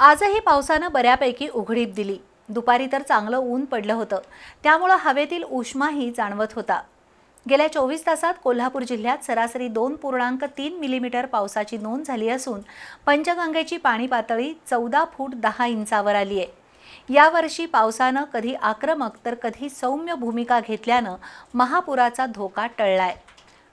आजही पावसानं बऱ्यापैकी उघडीप दिली. दुपारी तर चांगलं ऊन पडलं होतं. त्यामुळं हवेतील उष्माही जाणवत होता. गेल्या चोवीस तासात कोल्हापूर जिल्ह्यात सरासरी दोन पूर्णांक तीन मिलीमीटर पावसाची नोंद झाली असून पंचगंगेची पाणी पातळी चौदा फूट दहा इंचावर आली आहे. यावर्षी पावसानं कधी आक्रमक तर कधी सौम्य भूमिका घेतल्यानं महापुराचा धोका टळलाय.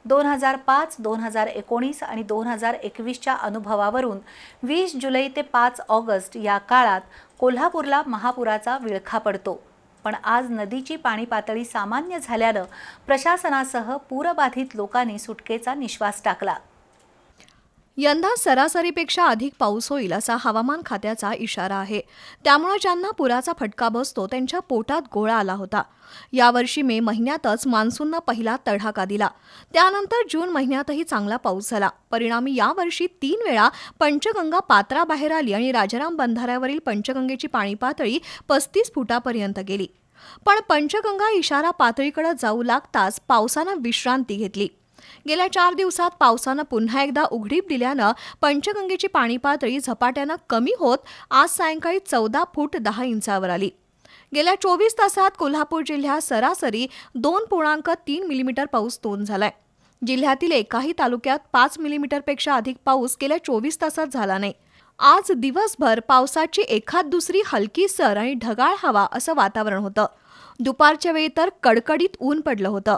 दोन हजार पाच दोन हजार एकोणीस आणि दोन हजार एकवीसच्या अनुभवावरून वीस जुलै ते पाच ऑगस्ट या काळात कोल्हापूरला महापुराचा विळखा पडतो. पण आज नदीची पाणी पातळी सामान्य झाल्यानं प्रशासनासह पूरबाधित लोकांनी सुटकेचा निश्वास टाकला. यंदा सरासरीपेक्षा अधिक पाऊस होईल असा हवामान खात्याचा इशारा आहे. त्यामुळे ज्यांना पुराचा फटका बसतो त्यांच्या पोटात गोळा आला होता. यावर्षी मे महिन्यातच मान्सूननं पहिला तडाखा दिला. त्यानंतर जून महिन्यातही चांगला पाऊस झाला. परिणामी यावर्षी तीन वेळा पंचगंगा पात्राबाहेर आली आणि राजाराम बंधाऱ्यावरील पंचगंगेची पाणी पातळी पस्तीस फुटापर्यंत गेली. पण पंचगंगा इशारा पातळीकडे जाऊ लागताच पावसानं विश्रांती घेतली. गेल्या चार दिवसात पावसानं पुन्हा एकदा उघडीप दिल्यानं पंचगंगेची पाणी पातळी झपाट्यानं कमी होत आज सायंकाळी चौदा फूट दहा इंचावर आली. गेल्या चोवीस तासात कोल्हापूर जिल्ह्यात सरासरी दोन पूर्णांक तीन मिलीमीटर पाऊस नोंद झालाय. जिल्ह्यातील एकाही तालुक्यात पाच मिलीमीटरपेक्षा अधिक पाऊस गेल्या चोवीस तासात झाला नाही. आज दिवसभर पावसाची एखाद दुसरी हलकी सर आणि ढगाळ हवा असं वातावरण होतं. दुपारच्या वेळी तर कडकडीत ऊन पडलं होतं.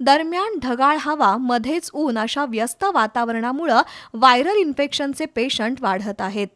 दरम्यान ढगाळ हवा मध्येच ऊन अशा व्यस्त वातावरणामुळं व्हायरल इन्फेक्शनचे पेशंट वाढत आहेत.